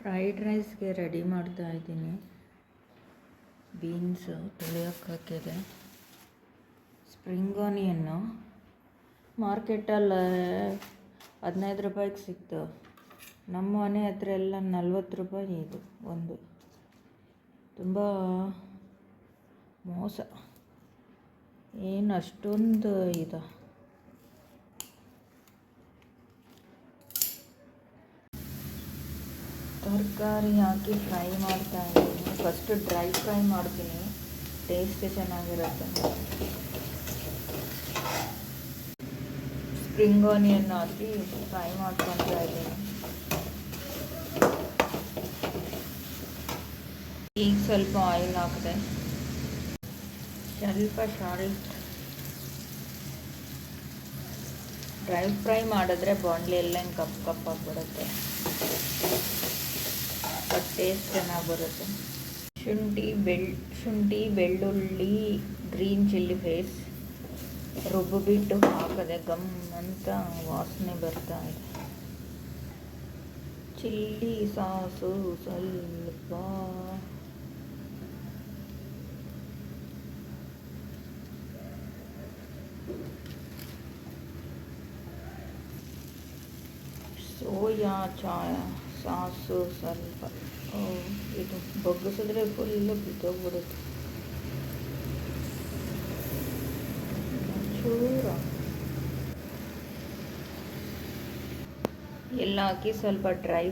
Fried ರೈಸ್ಗೆ ready ಮಾಡ್ತಾ ಇದ್ದೀನಿ. Beans ತೊಳೆಯೋಕೆ ಹಾಕಿದೆ. ಸ್ಪ್ರಿಂಗ್ ಆನಿಯನ್ನು. ಮಾರ್ಕೆಟಲ್ಲಿ ಹದಿನೈದು ರೂಪಾಯಿಗೆ ಸಿಕ್ತು. ನಮ್ಮ ಮನೆ ಹತ್ರ ಎಲ್ಲ ನಲ್ವತ್ತು ರೂಪಾಯಿ ಇದು ಒಂದು. ತುಂಬ ಮೋಸ. ಏನು ಅಷ್ಟೊಂದು ಇದು. ತರಕಾರಿ ಹಾಕಿ ಫ್ರೈ ಮಾಡ್ತಾ ಇದ್ದೀನಿ. ಫಸ್ಟು ಡ್ರೈ ಫ್ರೈ ಮಾಡ್ತೀನಿ. ಟೇಸ್ಟ್ ಚೆನ್ನಾಗಿರುತ್ತೆ. ಸ್ಪ್ರಿಂಗ್ ಆನಿಯನ್ ಹಾಕಿ ಫ್ರೈ ಮಾಡ್ಕೊತಾ ಇದ್ದೀನಿ. ಈಗ ಸ್ವಲ್ಪ ಆಯಿಲ್ ಹಾಕಿದೆ. ಸ್ವಲ್ಪ ಸಾಲ್ಟ್ ಡ್ರೈ ಫ್ರೈ ಮಾಡಿದ್ರೆ ಬಾಂಡ್ಲಿ ಎಲ್ಲ ಕಪ್ ಕಪ್ ಆಗಿಬಿಡುತ್ತೆ. ಬಟ್ ಟೇಸ್ಟ್ ಚೆನ್ನಾಗಿ ಬರುತ್ತೆ. ಶುಂಠಿ ಬೆಳ್, ಶುಂಠಿ, ಬೆಳ್ಳುಳ್ಳಿ ಗ್ರೀನ್ ಚಿಲ್ಲಿ ಫೇಸ್ ರುಬ್ಬಿಬಿಟ್ಟು ಹಾಕದೆ ಗಮ್ ಅಂತ ವಾಸನೆ ಬರ್ತಾ ಇದೆ. ಚಿಲ್ಲಿ ಸಾಸು ಸ್ವಲ್ಪ ಸೋಯಾ ಚಾಯ ಸಾಸು ಸ್ವಲ್ಪ ಇದು ಬಗ್ಗಿಸಿದ್ರೆ ಫುಲ್ಲು ಬಿದ್ದೋಗ್ಬಿಡುತ್ತೆ. ಚೂರು ಎಲ್ಲ ಹಾಕಿ ಸ್ವಲ್ಪ ಡ್ರೈ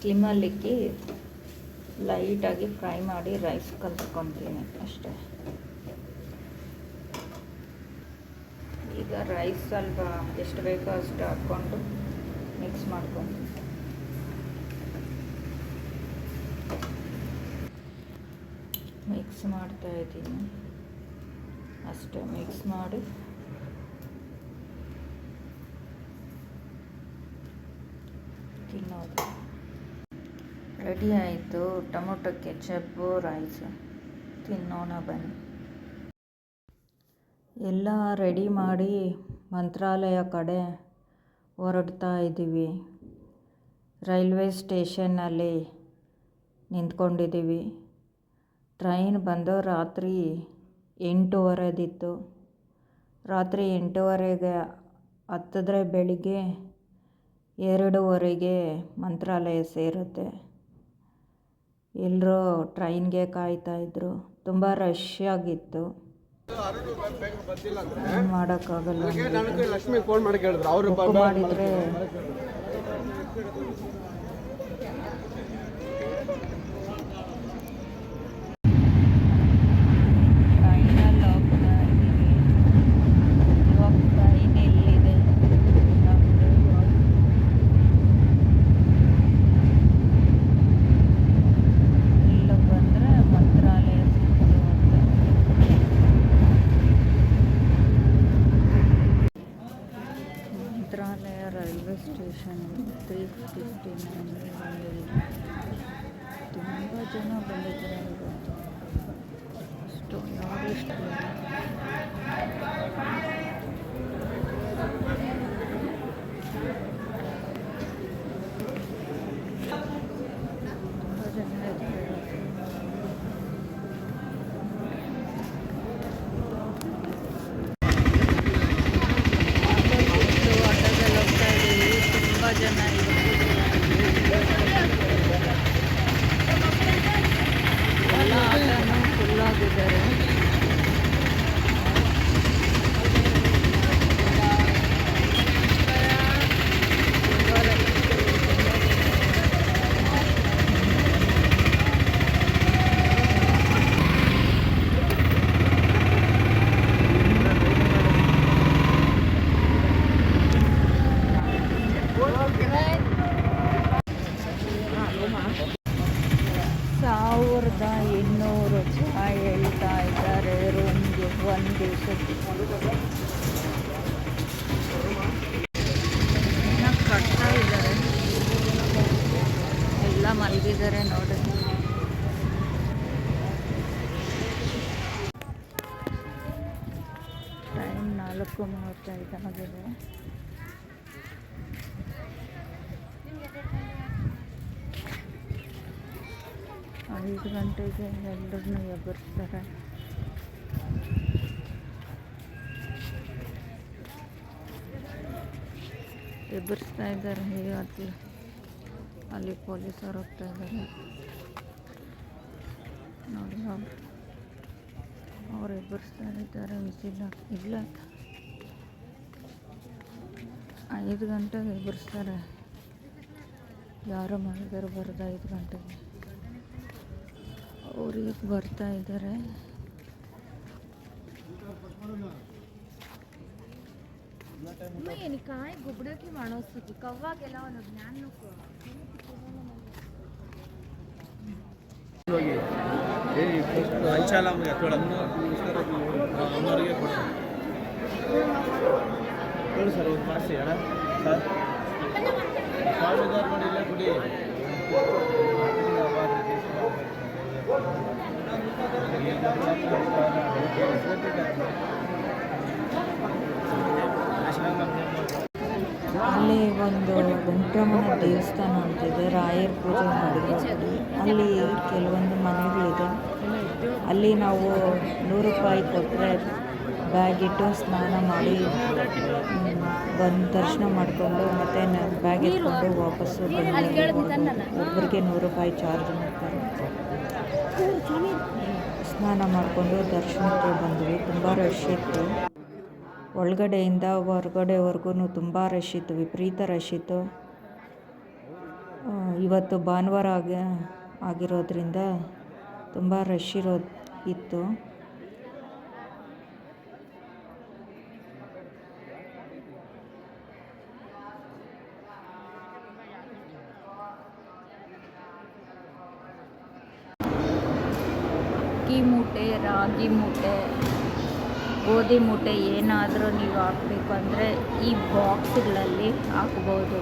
ಸ್ಲಿಮಲ್ಲಿಕ್ಕಿ ಲೈಟಾಗಿ ಫ್ರೈ ಮಾಡಿ ರೈಸ್ ಕಲಿಸ್ಕೊತೀನಿ ಅಷ್ಟೇ. ಈಗ ರೈಸ್ ಸ್ವಲ್ಪ ಎಷ್ಟು ಬೇಕೋ ಅಷ್ಟು ಹಾಕ್ಕೊಂಡು ಮಿಕ್ಸ್ ಮಾಡ್ಕೊತೀನಿ. ಮಿಕ್ಸ್ ಮಾಡ್ತಾ ಇದ್ದೀನಿ. ಅಷ್ಟೇ ಮಿಕ್ಸ್ ಮಾಡಿ. ತಿನ್ನೋದು. ರೆಡಿ ಆಯಿತು. ಟೊಮೊಟೊ, ಕೆಚಪ್ಪು ರೈಸು ತಿನ್ನೋಣ ಬನ್ನಿ. ಎಲ್ಲ ರೆಡಿ ಮಾಡಿ ಮಂತ್ರಾಲಯ ಕಡೆ ಹೊರಡ್ತಾ ಇದ್ದೀವಿ. ರೈಲ್ವೆ ಸ್ಟೇಷನ್ನಲ್ಲಿ ನಿಂತ್ಕೊಂಡಿದ್ದೀವಿ. ಟ್ರೈನ್ ಬಂದು ರಾತ್ರಿ ಎಂಟೂವರೆದಿತ್ತು. ರಾತ್ರಿ ಎಂಟೂವರೆಗೆ ಹತ್ತಿದ್ರೆ ಬೆಳಿಗ್ಗೆ ಎರಡೂವರೆಗೆ ಮಂತ್ರಾಲಯ ಸೇರುತ್ತೆ. ಎಲ್ಲರೂ ಟ್ರೈನ್ಗೆ ಕಾಯ್ತಾಯಿದ್ರು ತುಂಬ ರಶ್ ಆಗಿತ್ತು. ಮಾಡೋಕ್ಕಾಗಲ್ಲ ನನಗೆ ಲಕ್ಷ್ಮಿ ಫೋನ್ ಮಾಡಿ ಕೇಳಿದ್ರು. ಅವರು ಬುಕ್ ಮಾಡಿದರೆ ಟ್ರೈನಲ್ಲಿ ಹೋಗ್ತಾ ಇದ್ದೀವಿ ಇವಾಗ ಟ್ರೈನ್ ಎಲ್ಲಿದೆ ನಮ್ಮದು ಇಲ್ಲಿಗೆ ಬಂದರೆ ಮಂತ್ರಾಲಯ ಸಿಕ್ತು ಅಂತ Mantralayam railway station three fifty nine ತುಂಬ ಜನ ಬಂದಿದ್ದಾರೆ ಇವತ್ತು ಅಷ್ಟು ಯಾರು ಕಟ್ತಾ ಇದ್ದಾರೆ. ಎಲ್ಲ ಮಲಗಿದ್ದಾರೆ ನೋಡಿ. ಟೈಮ್ ನಾಲ್ಕು ಮೂವತ್ತೈದು ಆಗಿದೆ. ಐದು ಗಂಟೆಗೆ ಎಲ್ಲರನ್ನೂ ಎಬ್ಬರಿಸ್ತಾರೆ ಎಬ್ಬರಿಸ್ತಾ ಇದ್ದಾರೆ ಇವತ್ತು ಅಲ್ಲಿ ಪೊಲೀಸರು ಹೋಗ್ತಾ ಇದ್ದಾರೆ. ನೋಡಿ ಅವ್ರು ಅವ್ರು ಎಬ್ಬರಿಸ್ತಾ ಇದ್ದಾರೆ ವಿಸಿಲ್ ಇಲ್ಲ ಐದು ಗಂಟೆಗೆ ಎಬ್ಬರಿಸ್ತಾರೆ ಯಾರೋ ಮಾಡಿದಾರೆ ಬರೋದು ಐದು ಗಂಟೆಗೆ. ಅವ್ರಿಗೆ ಬರ್ತಾ ಇದ್ದಾರೆ. ಕಾಯಿ ಗುಬ್ಡಕ್ಕೆ ಮಾಡೋಸ್ತು ಕವ್ವಾಗೆಲ್ಲ ಒಂದು ಜ್ಞಾನ ಹಂಚಾಲ ಸರ್ ಒಂದು ಪಾಸಿ ಯಾರ ಸರ್. ಇಲ್ಲ ಕುಡಿ. ಅಲ್ಲಿ ಒಂದು ವೆಂಕಟರಮಣ ದೇವಸ್ಥಾನ ಅಂತಿದೆ ರಾಯರ ಪೂಜೆ ಮಾಡಿರೋದು ಅಲ್ಲಿ ಕೆಲವೊಂದು ಮನೆಗಳಿದೆ ಅಲ್ಲಿ ನಾವು ನೂರು ರೂಪಾಯಿ ಕೊಟ್ಟರೆ ಬ್ಯಾಗ್ ಇಟ್ಟು ಸ್ನಾನ ಮಾಡಿ ಬಂದು ದರ್ಶನ ಮಾಡಿಕೊಂಡು ಮತ್ತೆ ಬ್ಯಾಗ್ ಇಟ್ಕೊಂಡು ವಾಪಸ್ಸು ಒಬ್ಬರಿಗೆ ನೂರು ರೂಪಾಯಿ ಚಾರ್ಜ್ ಮಾಡ್ತಾರೆ. ಸ್ನಾನ ಮಾಡಿಕೊಂಡು ದರ್ಶನಕ್ಕೆ ಬಂದ್ವಿ. ತುಂಬ ರಶ್ ಇತ್ತು. ಒಳಗಡೆಯಿಂದ ಹೊರಗಡೆವರೆಗೂ ತುಂಬ ರಶ್ ಇತ್ತು, ವಿಪರೀತ ರಶ್ ಇತ್ತು. ಇವತ್ತು ಭಾನುವಾರ ಆಗಿ, ಆಗಿರೋದ್ರಿಂದ ತುಂಬ ರಶ್ ಇರೋ, ಇತ್ತು. ಅಕ್ಕಿ ಮೂಟೆ, ರಾಗಿ ಮೂಟೆ. ಗೋಧಿ ಮೂಟೆ ಏನಾದರೂ ನೀವು ಹಾಕಬೇಕು ಅಂದರೆ ಈ ಬಾಕ್ಸ್ಗಳಲ್ಲಿ ಹಾಕ್ಬೋದು.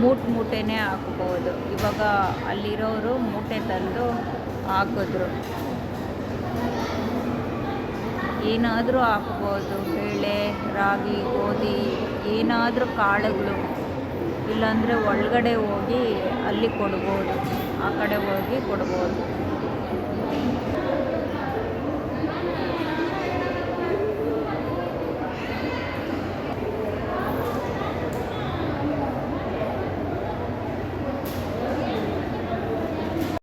ಮೂಟೆ ಮೂಟೆನೇ ಹಾಕ್ಬೋದು. ಇವಾಗ ಅಲ್ಲಿರೋರು ಮೂಟೆ ತಂದು ಹಾಕಿದ್ರು. ಏನಾದರೂ ಹಾಕ್ಬೋದು. ಬೇಳೆ, ರಾಗಿ, ಗೋಧಿ, ಏನಾದರೂ ಕಾಳುಗಳು. ಇಲ್ಲಾಂದರೆ ಒಳಗಡೆ ಹೋಗಿ ಅಲ್ಲಿ ಕೊಡ್ಬೋದು. ಆ ಕಡೆ ಹೋಗಿ ಕೊಡ್ಬೋದು.